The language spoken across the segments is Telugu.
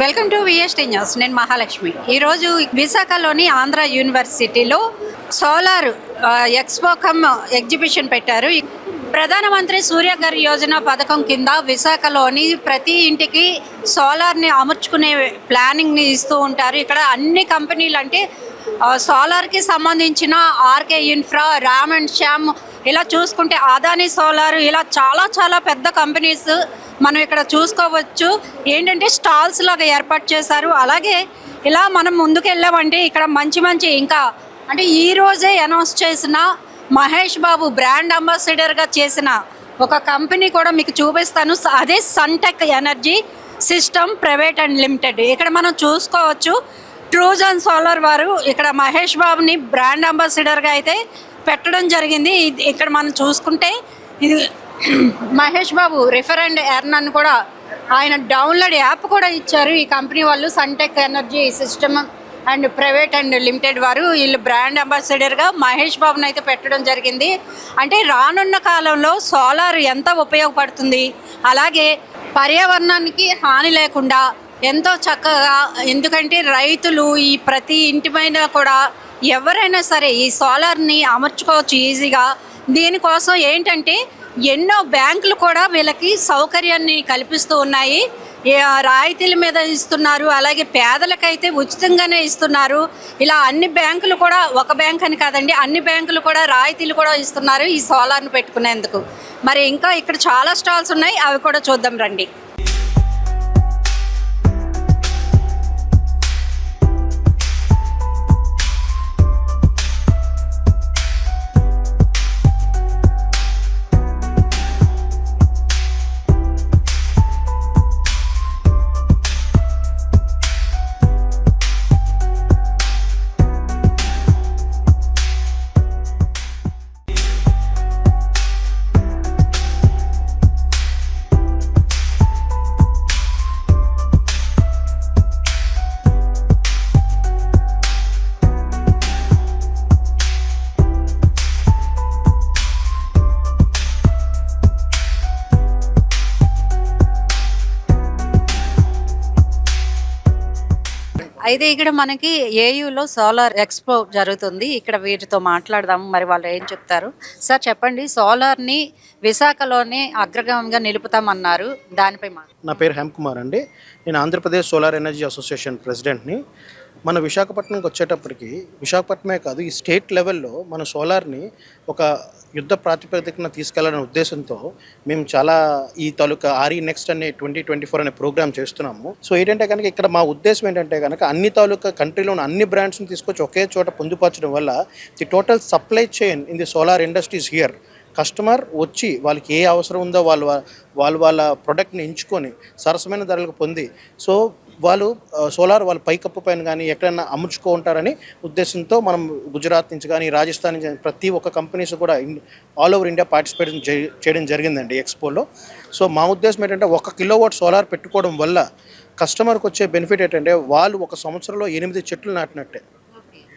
వెల్కమ్ టు విఎస్టీ న్యూస్ నేను మహాలక్ష్మి. ఈరోజు విశాఖలోని ఆంధ్ర యూనివర్సిటీలో సోలార్ ఎక్స్పోకమ్ ఎగ్జిబిషన్ పెట్టారు. ప్రధానమంత్రి సూర్యఘర్ యోజన పథకం కింద విశాఖలోని ప్రతి ఇంటికి సోలార్ని అమర్చుకునే ప్లానింగ్ని ఇస్తూ ఉంటారు. ఇక్కడ అన్ని కంపెనీలు అంటే సోలార్కి సంబంధించిన RK infra Ram and Shyam ఇలా చూసుకుంటే అదానీ సోలార్ ఇలా చాలా చాలా పెద్ద కంపెనీస్ మనం ఇక్కడ చూసుకోవచ్చు ఏంటంటే స్టాల్స్ లాగా ఏర్పాటు చేశారు. అలాగే ఇలా మనం ముందుకు వెళ్ళామంటే ఇక్కడ మంచి మంచి ఇంకా అంటే ఈ రోజే అనౌన్స్ చేసిన మహేష్ బాబు బ్రాండ్ అంబాసిడర్గా చేసిన ఒక కంపెనీ కూడా మీకు చూపిస్తాను. అదే Suntech energy system private and limited ఇక్కడ మనం చూసుకోవచ్చు ట్రూజన్ సోలార్ వారు ఇక్కడ మహేష్ బాబుని బ్రాండ్ అంబాసిడర్గా అయితే పెట్టడం జరిగింది. ఇది- ఇక్కడ మనం చూసుకుంటే ఇది Mahesh Babu refer and earn అని కూడా ఆయన డౌన్లోడ్ యాప్ కూడా ఇచ్చారు. ఈ కంపెనీ వాళ్ళు Suntech energy system and private and limited వారు వీళ్ళు బ్రాండ్ అంబాసిడర్గా మహేష్ బాబుని అయితే పెట్టడం జరిగింది. అంటే రానున్న కాలంలో సోలార్ ఎంత ఉపయోగపడుతుంది? అలాగే పర్యావరణానికి హాని లేకుండా ఎంతో చక్కగా ఎందుకంటే రైతులు ఈ ప్రతి ఇంటి పైన కూడా ఎవరైనా సరే ఈ సోలార్ని అమర్చుకోవచ్చు ఈజీగా దీనికోసం ఏంటంటే ఎన్నో బ్యాంకులు కూడా వీళ్ళకి సౌకర్యాన్ని కల్పిస్తూ ఉన్నాయి. రాయితీల మీద ఇస్తున్నారు అలాగే పేదలకైతే ఉచితంగానే ఇస్తున్నారు. ఇలా అన్ని బ్యాంకులు కూడా ఒక బ్యాంక్ అని కాదండి అన్ని బ్యాంకులు కూడా రాయితీలు కూడా ఇస్తున్నారు ఈ సోలార్ను పెట్టుకునేందుకు. మరి ఇంకా ఇక్కడ చాలా స్టాల్స్ ఉన్నాయి అవి కూడా చూద్దాం రండి. అయితే ఇక్కడ మనకి ఏయులో సోలార్ ఎక్స్పో జరుగుతుంది. ఇక్కడ వీరితో మాట్లాడదాము. మరి వాళ్ళు ఏం చెప్తారు? సార్ చెప్పండి. సోలార్ని విశాఖలోనే అగ్రగామంగా నిలుపుతామన్నారు. దానిపై మా నా పేరు హేమ్ కుమార్ అండి. నేను ఆంధ్రప్రదేశ్ సోలార్ ఎనర్జీ అసోసియేషన్ ప్రెసిడెంట్ని మన విశాఖపట్నంకి వచ్చేటప్పటికి విశాఖపట్నమే కాదు ఈ స్టేట్ లెవెల్లో మన సోలార్ని ఒక యుద్ధ ప్రాతిపదికన తీసుకెళ్ళాలనే ఉద్దేశంతో మేము చాలా ఈ తాలూకా ఆర్ఈ నెక్స్ట్ అనే ట్వంటీ ట్వంటీ ఫోర్ అనే ప్రోగ్రామ్ చేస్తున్నాము. సో ఏంటంటే కనుక ఇక్కడ మా ఉద్దేశం ఏంటంటే కనుక అన్ని తాలూకా కంట్రీలో ఉన్న అన్ని బ్రాండ్స్ని తీసుకొచ్చి ఒకే చోట పొందుపరచడం వల్ల the total supply chain in the solar industries here customer వచ్చి వాళ్ళకి ఏ అవసరం ఉందో వాళ్ళు వాళ్ళు వాళ్ళ ప్రొడక్ట్ని ఎంచుకొని సరసమైన ధరలకు పొంది సో వాళ్ళు సోలార్ వాళ్ళ పైకప్పు పైన కానీ ఎక్కడైనా అమ్ముచుకుంటారని ఉద్దేశంతో మనం గుజరాత్ నుంచి కానీ రాజస్థాన్ నుంచి కానీ ప్రతి ఒక్క కంపెనీస్ కూడా ఆల్ ఓవర్ ఇండియా పార్టిసిపేట్ చేయడం జరిగిందండి ఎక్స్పోలో. సో మా ఉద్దేశం ఏంటంటే ఒక కిలోవాట్ సోలార్ పెట్టుకోవడం వల్ల కస్టమర్కి వచ్చే బెనిఫిట్ ఏంటంటే వాళ్ళు ఒక సంవత్సరంలో ఎనిమిది చెట్లు నాటినట్టే.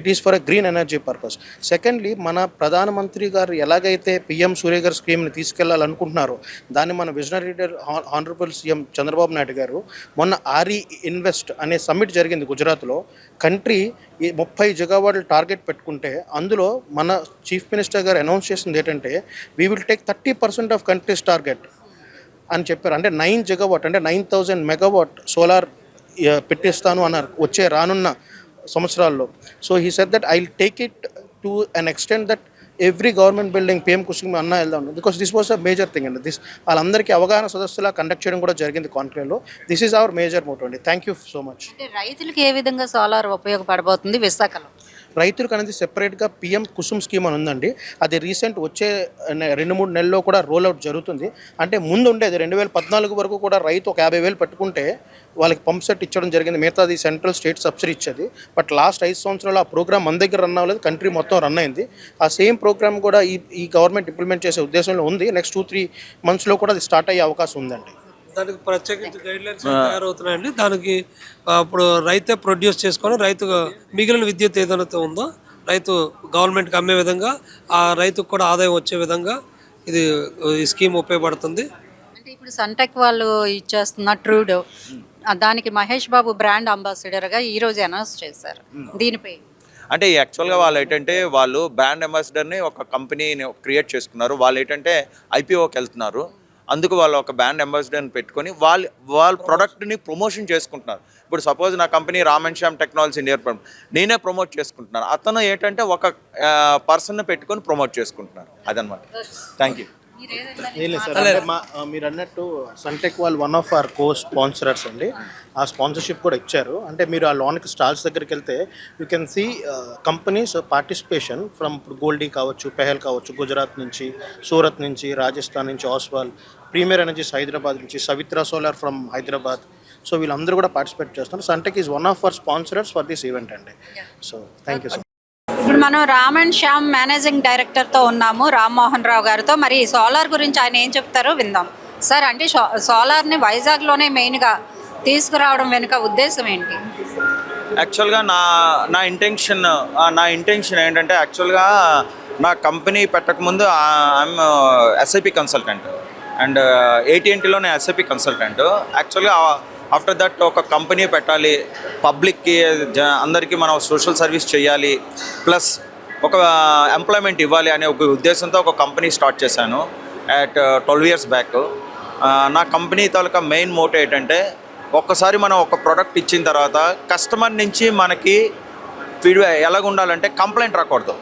It is for a green energy purpose secondly మన ప్రధానమంత్రి గారు ఎలాగైతే పిఎం సూర్య గారి స్కీమ్ని తీసుకెళ్ళాలనుకుంటున్నారో దాన్ని మన visionary leader honourable CM Chandrababu Naidu garu మొన్న ఆర్ఈ ఇన్వెస్ట్ అనే సమ్మిట్ జరిగింది గుజరాత్లో. కంట్రీ ఈ ముప్పై జిగావాట్లు టార్గెట్ పెట్టుకుంటే అందులో మన చీఫ్ మినిస్టర్ గారు అనౌన్స్ చేసింది ఏంటంటే we will take thirty percent of countries target అని చెప్పారు. అంటే నైన్ జిగావాట్ అంటే నైన్ థౌజండ్ మెగావాట్ సోలార్ పెట్టిస్తాను అన్నారు. వచ్చే రానున్న సంవత్సరాల్లో. So he set that I take it to an extent that every government building PM కుసింగ్ అన్న వెళ్దాం. Because this was a major thing అండి దిస్ వాళ్ళందరికీ అవగాహన సదస్సులా కండక్ట్ చేయడం కూడా జరిగింది కాన్క్లేవ్లో this is our major motto అండి. థ్యాంక్ యూ సో మచ్ రైతులకు ఏ విధంగా సోలార్ ఉపయోగపడబోతుంది విశాఖలో? రైతులకు అనేది సెపరేట్గా పిఎం కుసుమ్ స్కీమ్ అని ఉందండి. అది రీసెంట్ వచ్చే రెండు మూడు నెలల్లో కూడా రోల్ అవుట్ జరుగుతుంది. అంటే ముందు ఉండేది రెండు వేల పద్నాలుగు వరకు కూడా రైతు ఒక యాభై వేలు పెట్టుకుంటే వాళ్ళకి పంప్ సెట్ ఇచ్చడం జరిగింది. మిగతాది సెంట్రల్ స్టేట్ సబ్సిడీ ఇచ్చేది. బట్ లాస్ట్ ఐదు సంవత్సరాలు ఆ ప్రోగ్రామ్ మన దగ్గర రన్ అవ్వలేదు. కంట్రీ మొత్తం రన్ అయింది. ఆ సేమ్ ప్రోగ్రామ్ కూడా ఈ ఈ గవర్నమెంట్ ఇంప్లిమెంట్ చేసే ఉద్దేశంలో ఉంది. నెక్స్ట్ టూ త్రీ మంత్స్లో కూడా అది స్టార్ట్ అయ్యే అవకాశం ఉందండి. దానికి ప్రత్యేకించి గైడ్ లైన్స్ తయారవుతున్నాయండి? దానికి ఆ, ఇప్పుడు రైతే ప్రొడ్యూస్ చేసుకొని రైతు మిగిలిన విద్యుత్ ఏదైతే ఉందో రైతు గవర్నమెంట్కి అమ్మే విధంగా ఆ రైతుకు కూడా ఆదాయం వచ్చే విధంగా ఇది ఈ స్కీమ్ ఉపయోగపడుతుంది. అంటే ఇప్పుడు సన్టెక్ వాళ్ళు ఇచ్చేస్తున్న ట్రూడ్ ఆ, దానికి మహేష్ బాబు బ్రాండ్ అంబాసిడర్గా ఈ రోజు అనౌన్స్ చేశారు. దీనిపై అంటే యాక్చువల్గా వాళ్ళు ఏంటంటే వాళ్ళు బ్రాండ్ అంబాసిడర్ని ఒక కంపెనీని క్రియేట్ చేసుకున్నారు. వాళ్ళు ఏంటంటే ఐపీఓకి వెళ్తున్నారు. అందుకు వాళ్ళు ఒక బ్రాండ్ అంబాసిడర్ని పెట్టుకొని వాళ్ళు వాళ్ళ ప్రోడక్ట్ని ప్రమోషన్ చేసుకుంటున్నారు. ఇప్పుడు సపోజ్ నా company Ram and Shyam technology near నేనే ప్రమోట్ చేసుకుంటున్నాను. అతను ఏంటంటే ఒక పర్సన్ని పెట్టుకొని ప్రమోట్ చేసుకుంటున్నారు. అదనమాట. థ్యాంక్ యూ మీరు అన్నట్టు సన్టెక్ వాళ్ళు one of our co sponsorers అండి. ఆ స్పాన్సర్షిప్ కూడా ఇచ్చారు. అంటే మీరు ఆ లోన్కి స్టాల్స్ దగ్గరికి వెళ్తే you can see companies participation from ఇప్పుడు గోల్డీ కావచ్చు పెహల్ కావచ్చు గుజరాత్ నుంచి సూరత్ నుంచి రాజస్థాన్ నుంచి ఆస్వాల్ ప్రీమియర్ ఎనర్జీస్ హైదరాబాద్ నుంచి Savitra solar from Hyderabad so వీళ్ళందరూ కూడా పార్టిసిపేట్ చేస్తున్నారు. Suntech is one of our sponsors for this event అండి. సో థ్యాంక్ యూ మనం రామ్ అండ్ శ్యామ్ మేనేజింగ్ డైరెక్టర్తో ఉన్నాము రామ్మోహన్ రావు గారితో. మరి సోలార్ గురించి ఆయన ఏం చెప్తారో విందాం. సార్ అంటే సోలార్ని వైజాగ్లోనే మెయిన్గా తీసుకురావడం వెనుక ఉద్దేశం ఏంటి? యాక్చువల్గా నా నా ఇంటెన్షన్ నా ఇంటెన్షన్ ఏంటంటే యాక్చువల్గా నా కంపెనీ పెట్టకముందు ఐఎమ్ ఎస్ఐపి కన్సల్టెంట్ అండ్ ఏటీఎన్టీలో నేను ఎస్ఐపి కన్సల్టెంట్ యాక్చువల్గా ఆఫ్టర్ దట్ ఒక కంపెనీ పెట్టాలి. పబ్లిక్కి జ అందరికీ మనం సోషల్ సర్వీస్ చేయాలి. ప్లస్ ఒక ఎంప్లాయ్మెంట్ ఇవ్వాలి అనే ఒక ఉద్దేశంతో ఒక కంపెనీ స్టార్ట్ చేశాను అట్ ట్వెల్వ్ ఇయర్స్ బ్యాక్ నా కంపెనీ తాలూకా మెయిన్ మోటో ఏంటంటే ఒక్కసారి మనం ఒక ప్రోడక్ట్ ఇచ్చిన తర్వాత కస్టమర్ నుంచి మనకి ఫీడ్బ్యాక్ ఎలాగ ఉండాలంటే కంప్లైంట్ రాకూడదు.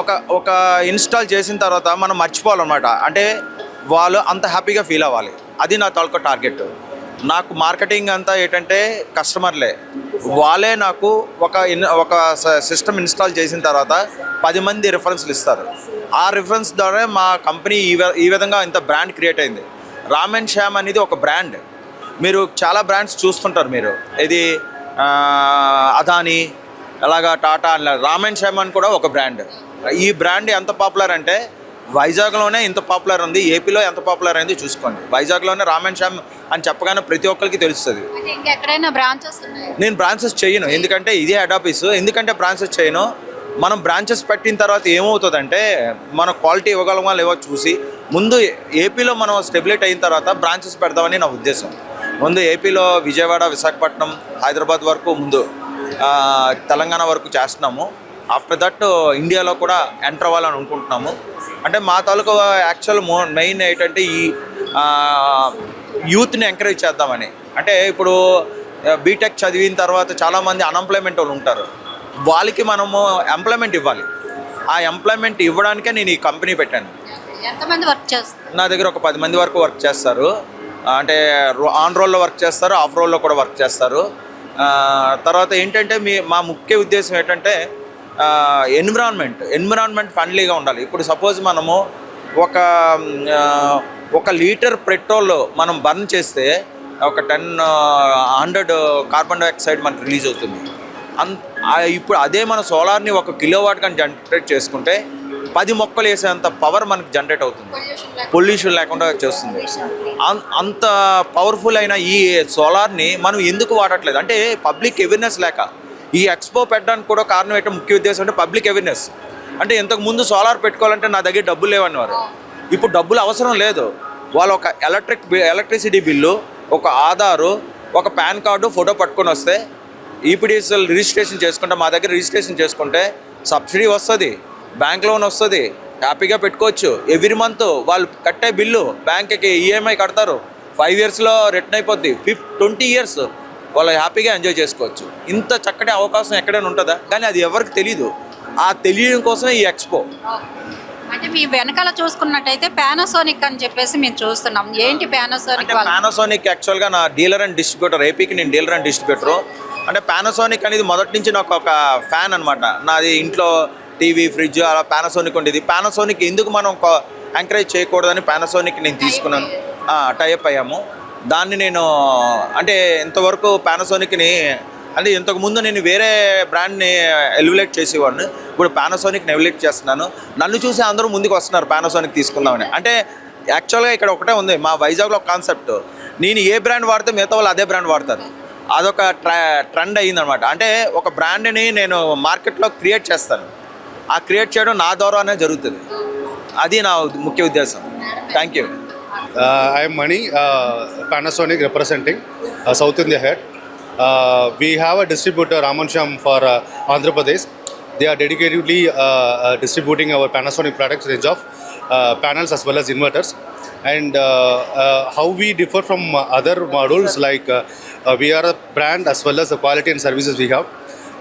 ఒక ఒక ఇన్స్టాల్ చేసిన తర్వాత మనం మర్చిపోవాలన్నమాట. అంటే వాళ్ళు అంత హ్యాపీగా ఫీల్ అవ్వాలి. అది నా తాలూకా టార్గెట్ నాకు మార్కెటింగ్ అంతా ఏంటంటే కస్టమర్లే. వాళ్ళే నాకు ఒక ఇన్ ఒక సిస్టమ్ ఇన్స్టాల్ చేసిన తర్వాత పది మంది రిఫరెన్స్లు ఇస్తారు. ఆ రిఫరెన్స్ ద్వారా మా కంపెనీ ఈ వి- ఈ విధంగా ఇంత బ్రాండ్ క్రియేట్ అయింది. రామ్ అండ్ శ్యామ్ అనేది ఒక బ్రాండ్ మీరు చాలా బ్రాండ్స్ చూస్తుంటారు మీరు. ఇది అదాని అలాగా టాటా అలా రామ్ అండ్ శ్యామ్ అని కూడా ఒక బ్రాండ్ ఈ బ్రాండ్ ఎంత పాపులర్ అంటే వైజాగ్లోనే ఇంత పాపులర్ ఉంది ఏపీలో ఎంత పాపులర్ అయింది చూసుకోండి. వైజాగ్లోనే రామ్ అండ్ శ్యామ్ అని చెప్పగానే ప్రతి ఒక్కరికి తెలుస్తుంది. నేను బ్రాంచెస్ చేయను ఎందుకంటే ఇదే హెడ్ ఆఫీస్ ఎందుకంటే బ్రాంచెస్ చేయను. మనం బ్రాంచెస్ పెట్టిన తర్వాత ఏమవుతుందంటే మన క్వాలిటీ ఇవ్వగలమా లేవో చూసి ముందు ఏపీలో మనం స్టెబిలేట్ అయిన తర్వాత బ్రాంచెస్ పెడదామని నా ఉద్దేశం. ముందు ఏపీలో విజయవాడ విశాఖపట్నం హైదరాబాద్ వరకు ముందు తెలంగాణ వరకు చేస్తున్నాము. ఆఫ్టర్ దట్ ఇండియాలో కూడా ఎంటర్ అవ్వాలని అనుకుంటున్నాము. అంటే మా తాలూకు యాక్చువల్ మో మెయిన్ ఏంటంటే ఈ యూత్ని ఎంకరేజ్ చేద్దామని. అంటే ఇప్పుడు బీటెక్ చదివిన తర్వాత చాలామంది అన్ఎంప్లాయ్మెంట్ వాళ్ళు ఉంటారు. వాళ్ళకి మనము ఎంప్లాయ్మెంట్ ఇవ్వాలి. ఆ ఎంప్లాయ్మెంట్ ఇవ్వడానికే నేను ఈ కంపెనీ పెట్టాను. ఎంతమంది వర్క్ చేస్తారు? నా దగ్గర ఒక పది మంది వరకు వర్క్ చేస్తారు. అంటే ఆన్ రోల్లో వర్క్ చేస్తారు ఆఫ్ రోల్లో కూడా వర్క్ చేస్తారు. తర్వాత ఏంటంటే మీ మా ముఖ్య ఉద్దేశం ఏంటంటే ఎన్విరాన్మెంట్ ఎన్విరాన్మెంట్ ఫ్రెండ్లీగా ఉండాలి. ఇప్పుడు సపోజ్ మనము ఒక ఒక లీటర్ పెట్రోల్ మనం బర్న్ చేస్తే ఒక టెన్ హండ్రెడ్ కార్బన్ డైఆక్సైడ్ మనకు రిలీజ్ అవుతుంది. అన్ ఇప్పుడు అదే మన సోలార్ని ఒక కిలో వాట్ కానీ జనరేట్ చేసుకుంటే పది మొక్కలు వేసేంత పవర్ మనకు జనరేట్ అవుతుంది. పొల్యూషన్ లేకుండా. చేస్తుంది అంత పవర్ఫుల్ అయిన ఈ సోలార్ని మనం ఎందుకు వాడట్లేదు? అంటే పబ్లిక్ అవేర్నెస్ లేక. ఈ ఎక్స్పో పెట్టడానికి కూడా కారణం ఏంటంటే ముఖ్య ఉద్దేశం అంటే పబ్లిక్ అవేర్నెస్. అంటే ఇంతకు ముందు సోలార్ పెట్టుకోవాలంటే నా దగ్గర డబ్బులు లేవనేవారు ఇప్పుడు డబ్బులు అవసరం లేదు. వాళ్ళు ఒక ఎలక్ట్రిక్ ఎలక్ట్రిసిటీ బిల్లు ఒక ఆధారు ఒక పాన్ కార్డు ఫోటో పట్టుకొని వస్తే ఈపీడీఎస్ఎల్ రిజిస్ట్రేషన్ చేసుకుంటే మా దగ్గర రిజిస్ట్రేషన్ చేసుకుంటే సబ్సిడీ వస్తుంది బ్యాంక్ లోన్ వస్తుంది హ్యాపీగా పెట్టుకోవచ్చు. ఎవ్రీ మంత్ వాళ్ళు కట్టే బిల్లు బ్యాంక్కి ఈఎంఐ కడతారు. ఫైవ్ ఇయర్స్లో రిటర్న్ అయిపోద్ది. ఫిఫ్ ట్వంటీ ఇయర్స్ వాళ్ళు హ్యాపీగా ఎంజాయ్ చేసుకోవచ్చు. ఇంత చక్కటి అవకాశం ఎక్కడైనా ఉంటుందా? కానీ అది ఎవరికి తెలియదు ఆ తెలియడం కోసం ఈ ఎక్స్పో. అంటే మీ వెనకాల చూసుకున్నట్టయితే పానాసోనిక్ అని చెప్పేసి మేము చూస్తున్నాం. ఏంటి పానాసోనిక్ పానాసోనిక్ యాక్చువల్గా నా డీలర్ అండ్ డిస్ట్రిబ్యూటర్ ఏపీకి నేను డీలర్ అండ్ డిస్ట్రిబ్యూటర్. అంటే పానాసోనిక్ అనేది మొదటి నుంచి నాకు ఒక ఫ్యాన్ అనమాట నాది ఇంట్లో టీవీ ఫ్రిడ్జ్ అలా పానాసోనిక్ ఉండేది. పానాసోనిక్ ఎందుకు మనం ఎంకరేజ్ చేయకూడదని పానాసోనిక్ నేను తీసుకున్నాను. టైప్ అయ్యాము. దాన్ని నేను అంటే ఇంతవరకు పానాసోనిక్ని అంటే ఇంతకుముందు నేను వేరే బ్రాండ్ని ఎలివిలేట్ చేసేవాడిని. ఇప్పుడు పానాసోనిక్ని ఎలివిలేట్ చేస్తున్నాను. నన్ను చూసి అందరూ ముందుకు వస్తున్నారు పానాసోనిక్ తీసుకుందామని. అంటే యాక్చువల్గా ఇక్కడ ఒకటే ఉంది మా వైజాగ్లో కాన్సెప్ట్ నేను ఏ బ్రాండ్ వాడితే మిగతా వాళ్ళు అదే బ్రాండ్ వాడతారు. అదొక ట్రెండ్ అయ్యిందనమాట అంటే ఒక బ్రాండ్ని నేను మార్కెట్లో క్రియేట్ చేస్తాను. ఆ క్రియేట్ చేయడం నా ద్వారానే జరుగుతుంది. అది నా ముఖ్య ఉద్దేశం. Thank you I am Mani, uh, Panasonic representing. uh, South India head. Uh, we have a distributor, Ramansham, for uh, Andhra Pradesh. They are dedicatedly uh, uh, distributing our Panasonic products range of uh, panels as well as inverters. And uh, uh, how we differ from uh, other models, like uh, uh, we are a brand as well as the quality and services we have.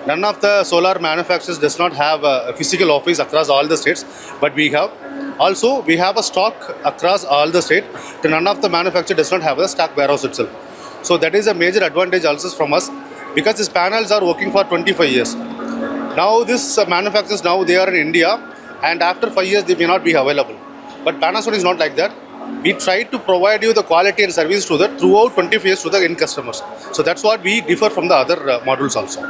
None of the solar manufacturers does not have a physical office across all the states, but we have. Also, we have a stock across all the state. None of the manufacturer does not have a stock warehouse itself. So that is a major advantage also from us because these panels are working for 25 years. Now this uh, manufacturers now they are in India and after five years they may not be available. But Panasonic is not like that. We try to provide you the quality and service to the throughout 25 years to the end customers. So that's what we differ from the other uh, models also.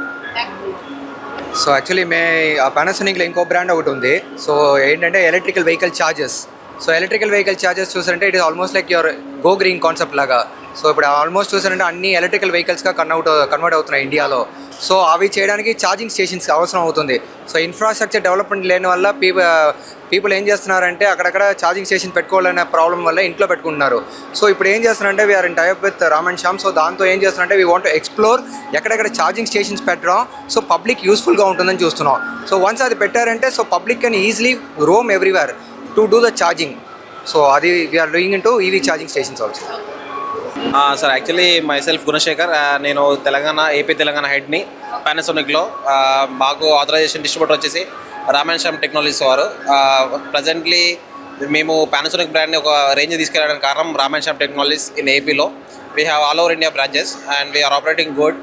So actually మే పానాసోనిక్లో ఇంకో బ్రాండ్ ఒకటి ఉంది. సో ఏంటంటే electrical vehicle charges so electrical vehicle charges చూసారంటే it is almost like your go green concept లాగా. సో ఇప్పుడు ఆల్మోస్ట్ చూసారంటే అన్ని ఎలక్ట్రికల్ వెహికల్స్గా కన్వర్ట్ కన్వర్ట్ అవుతున్నాయి ఇండియాలో. సో అవి చేయడానికి ఛార్జింగ్ స్టేషన్స్ అవసరం అవుతుంది. సో ఇన్ఫ్రాస్ట్రక్చర్ డెవలప్మెంట్ లేని వల్ల పీ పీపుల్ ఏం చేస్తున్నారంటే అక్కడక్కడ ఛార్జింగ్ స్టేషన్ పెట్టుకోవాలనే ప్రాబ్లం వల్ల ఇంట్లో పెట్టుకుంటున్నారు. సో ఇప్పుడు ఏం చేస్తున్నారంటే we are in type with Ram and Shyam so దాంతో ఏం చేస్తున్నారంటే వీ వాంట్ ఎక్స్ప్లోర్ ఎక్కడెక్కడ ఛార్జింగ్ స్టేషన్స్ పెట్టడం సో పబ్లిక్ యూస్ఫుల్గా ఉంటుందని చూస్తున్నాం. సో వన్స్ అది పెట్టారంటే so public can easily roam everywhere to do the charging so అది we are doing in to EV charging stations also sir actually myself Gunasekhar నేను తెలంగాణ ఏపీ తెలంగాణ హెడ్ని పానాసోనిక్లో మాకు ఆథరైజేషన్ డిస్ట్రిబ్యూటర్ వచ్చేసి రామాయణశ్యామ్ టెక్నాలజీస్ వారు. ప్రజెంట్లీ మేము పానాసోనిక్ బ్రాండ్ని ఒక రేంజ్ తీసుకెళ్ళడానికి కారణం రామాయణశ్యామ్ టెక్నాలజీస్ ఇన్ ఏపీలో we have all over India branches and we're operating good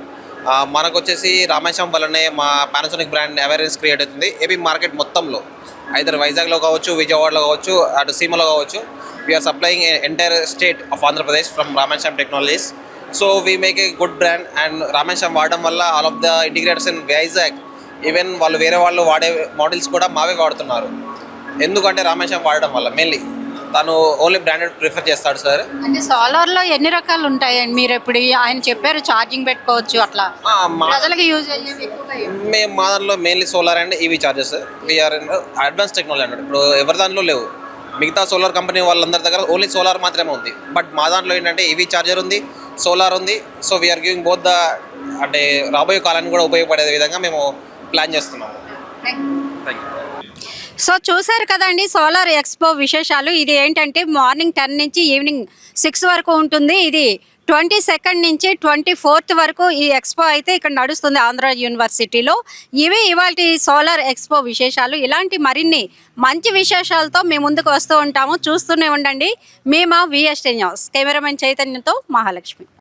మనకు వచ్చేసి రామాయణశ్యామ్ వల్లనే మా పానాసోనిక్ బ్రాండ్ అవేర్నెస్ క్రియేట్ అవుతుంది. ఏపీ మార్కెట్ మొత్తంలో. ఐదర్ వైజాగ్లో కావచ్చు విజయవాడలో కావచ్చు అటు సీమలో కావచ్చు we're supplying entire state of Andhra Pradesh from రామాయణశ్యామ్ technologies. So we make a good brand and Rameswaram వాడడం వల్ల all of the integrators in Vizag even వాళ్ళు వేరే వాళ్ళు వాడే మోడల్స్ కూడా మావే వాడుతున్నారు. ఎందుకంటే రామేశ్వరం వాడడం వల్ల మెయిన్లీ తను ఓన్లీ బ్రాండెడ్ ప్రిఫర్ చేస్తాడు సార్ అంటే సోలార్లో ఎన్ని రకాలు ఉంటాయండి మీరు ఇప్పుడు ఆయన చెప్పారు ఛార్జింగ్ పెట్టుకోవచ్చు అట్లా. ప్రజలకు యూజ్? మేము మా దాంట్లో mainly solar and EV charges we're advance technology అన్నట్టు ఇప్పుడు ఎవరి దాంట్లో లేవు. మిగతా సోలార్ కంపెనీ వాళ్ళందరి దగ్గర ఓన్లీ సోలార్ మాత్రమే ఉంది. బట్ మా దాంట్లో ఏంటంటే ఈవీ చార్జర్ ఉంది సోలార్ ఉంది. So we're giving both the అంటే రాబోయే కాలానికి కూడా ఉపయోగపడే విధంగా మేము ప్లాన్ చేస్తున్నాము థ్యాంక్ యూ సో చూశారు కదండి సోలార్ ఎక్స్పో విశేషాలు. ఇది ఏంటంటే మార్నింగ్ టెన్ నుంచి ఈవినింగ్ సిక్స్ వరకు ఉంటుంది. ఇది ట్వంటీ సెకండ్ నుంచి ట్వంటీ ఫోర్త్ వరకు ఈ ఎక్స్పో అయితే ఇక్కడ నడుస్తుంది ఆంధ్ర యూనివర్సిటీలో. ఇవి ఇవాళ సోలార్ ఎక్స్పో విశేషాలు. ఇలాంటి మరిన్ని మంచి విశేషాలతో మేము ముందుకు వస్తూ ఉంటాము. చూస్తూనే ఉండండి. మేము విఎస్టీ న్యూస్ కెమెరామెన్ చైతన్యంతో మహాలక్ష్మి.